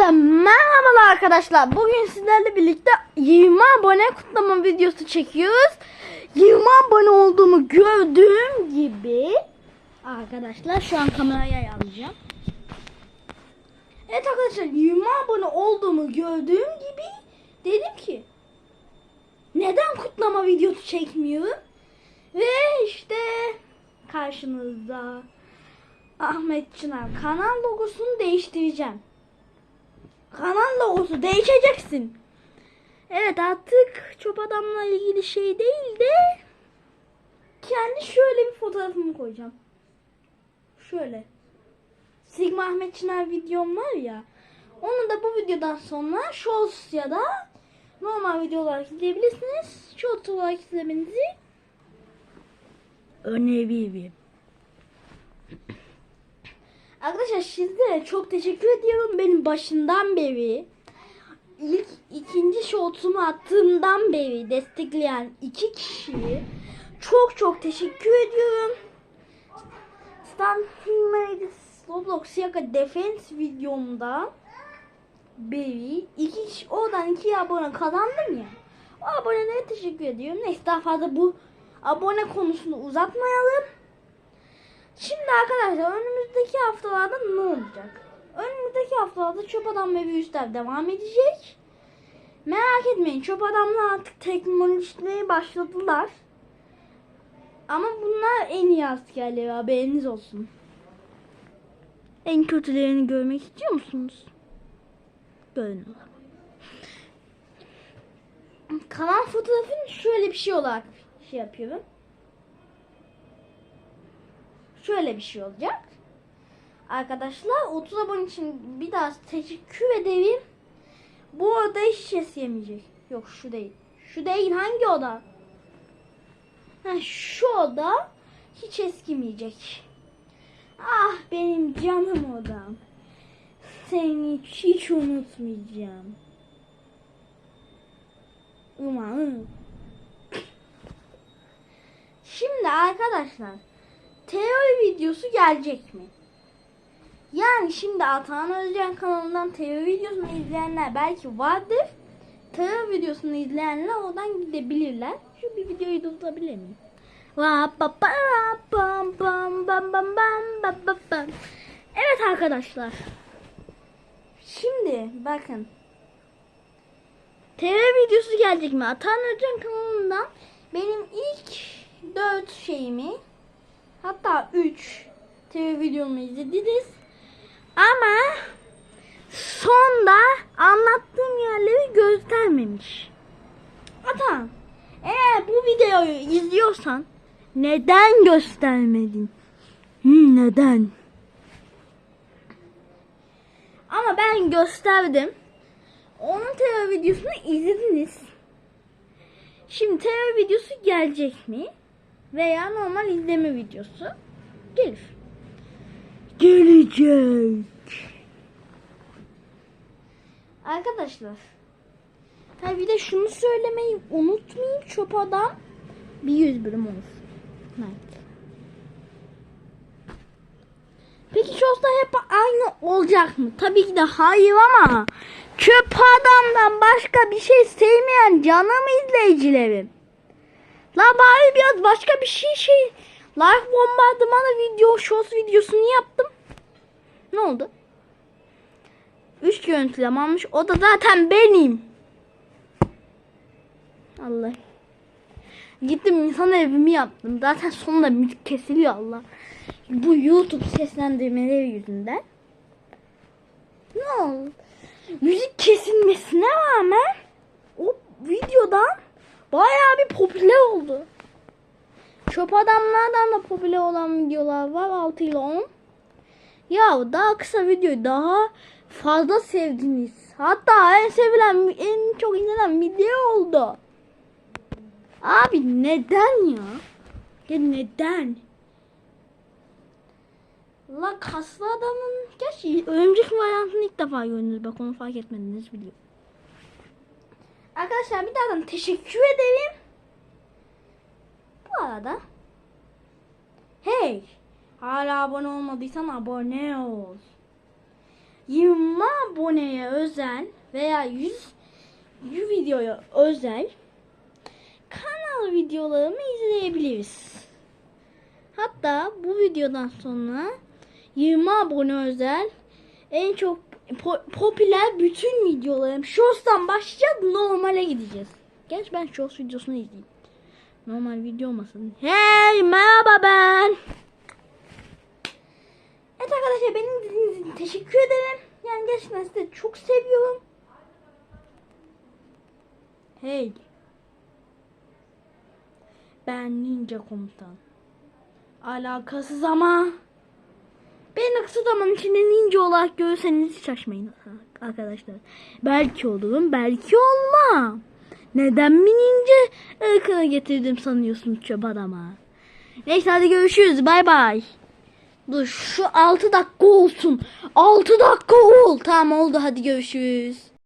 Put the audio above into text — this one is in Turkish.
Hepinize merhabalar arkadaşlar. Bugün sizlerle birlikte 20 abone kutlama videosu çekiyoruz. 20 abone olduğumu gördüğüm gibi arkadaşlar şu an kameraya ayarlayacağım. Evet arkadaşlar 20 abone olduğumu gördüğüm gibi dedim ki neden kutlama videosu çekmiyorum? Ve işte karşınızda Ahmet Çınar kanal logosunu değiştireceğim. Kanal logosu değişeceksin. Evet artık çöp adamla ilgili şey değil de kendi şöyle bir fotoğrafımı koyacağım. Şöyle. Sigma Ahmet Çınar videom var ya. Onu da bu videodan sonra Shorts ya da normal video olarak izleyebilirsiniz. Shorts olarak izlemenizi öneririm. Arkadaşlar size çok teşekkür ediyorum. Benim başından beri ilk ikinci shortumu attığımdan beri destekleyen iki kişiyi çok çok teşekkür ediyorum. Stan Roblox Yaka Defense videomda beri iki kişi, oradan iki abone kazandım ya. O abonelere teşekkür ediyorum. Neyse daha fazla bu abone konusunu uzatmayalım. Şimdi arkadaşlar önümüzdeki haftalarda ne olacak? Önümüzdeki haftalarda çöp adam ve virüsler devam edecek. Merak etmeyin çöp adamlar artık teknolojiye başladılar. Ama bunlar en iyi askerleri haberiniz olsun. En kötülerini görmek istiyor musunuz? Görün. Kalan fotoğrafın şöyle bir şey olarak şey yapıyorum. Şöyle bir şey olacak. Arkadaşlar 30 abone için bir daha teşekkür ederim. Bu oda hiç ses yemeyecek. Yok şu değil. Şu değil hangi oda? Ha, şu oda hiç eskimeyecek. Ah benim canım odam. Seni hiç unutmayacağım. Umarım. Şimdi arkadaşlar Teori videosu gelecek mi? Yani şimdi Atahan Özcan kanalından teori videosunu izleyenler belki vardır. Teori videosunu izleyenler oradan gidebilirler. Şu bir videoyu durdurabilir miyim? Evet arkadaşlar. Şimdi bakın. TV videosu gelecek mi? Atan Özcan kanalından benim ilk 4 şeyimi hatta 3 TV videomu izlediniz. Ama sonda anlattığım yerleri göstermemiş. Atan eğer bu videoyu izliyorsan neden göstermedin? Hmm, neden? Ama ben gösterdim. Onun TV videosunu izlediniz. Şimdi TV videosu gelecek mi? Veya normal izleme videosu gelir. Gelecek. Arkadaşlar. Ha bir de şunu söylemeyi unutmayayım. Çöp adam bir yüz bölüm olur. Evet. Peki Shorts'ta hep aynı olacak mı? Tabii ki de hayır ama çöp adamdan başka bir şey sevmeyen canım izleyicilerim. La bari biraz başka bir şey şey. Like bombardımanı video, shorts videosunu yaptım. Ne oldu? Üç görüntüleme almış. O da zaten benim. Allah. Gittim insan evimi yaptım. Zaten sonunda müzik kesiliyor Allah. Bu YouTube seslendirmeleri yüzünden. Ne oldu? Müzik kesilmesine rağmen o videodan bayağı bir popüler oldu. Çöp adamlardan da popüler olan videolar var 6 ile 10. Ya daha kısa videoyu daha fazla sevdiniz. Hatta en sevilen, en çok izlenen video oldu. Abi neden ya? Ya neden? La kaslı adamın gerçi örümcek varyantını ilk defa gördünüz. Bak onu fark etmediniz biliyorum. Arkadaşlar bir daha teşekkür ederim. Bu arada hey hala abone olmadıysan abone ol. 20 aboneye özel veya 100 100 videoya özel kanal videolarımı izleyebiliriz. Hatta bu videodan sonra 20 abone özel en çok po- popüler bütün videolarım Shorts'tan başlayacağız normale gideceğiz. Gerçi ben Shorts videosunu izleyeyim. Normal video olmasın. Hey merhaba ben. Evet arkadaşlar benim dinlediğiniz için teşekkür ederim. Yani gerçekten sizi çok seviyorum. Hey. Ben ninja komutan. Alakasız ama. Beni kısa zaman içinde ninja olarak görürseniz hiç şaşmayın arkadaşlar. Belki olurum, belki olmam. Neden mi ninja ırkına getirdim sanıyorsun çöp adama? Neyse hadi görüşürüz. Bay bay. Dur şu 6 dakika olsun. 6 dakika ol. Tamam oldu hadi görüşürüz.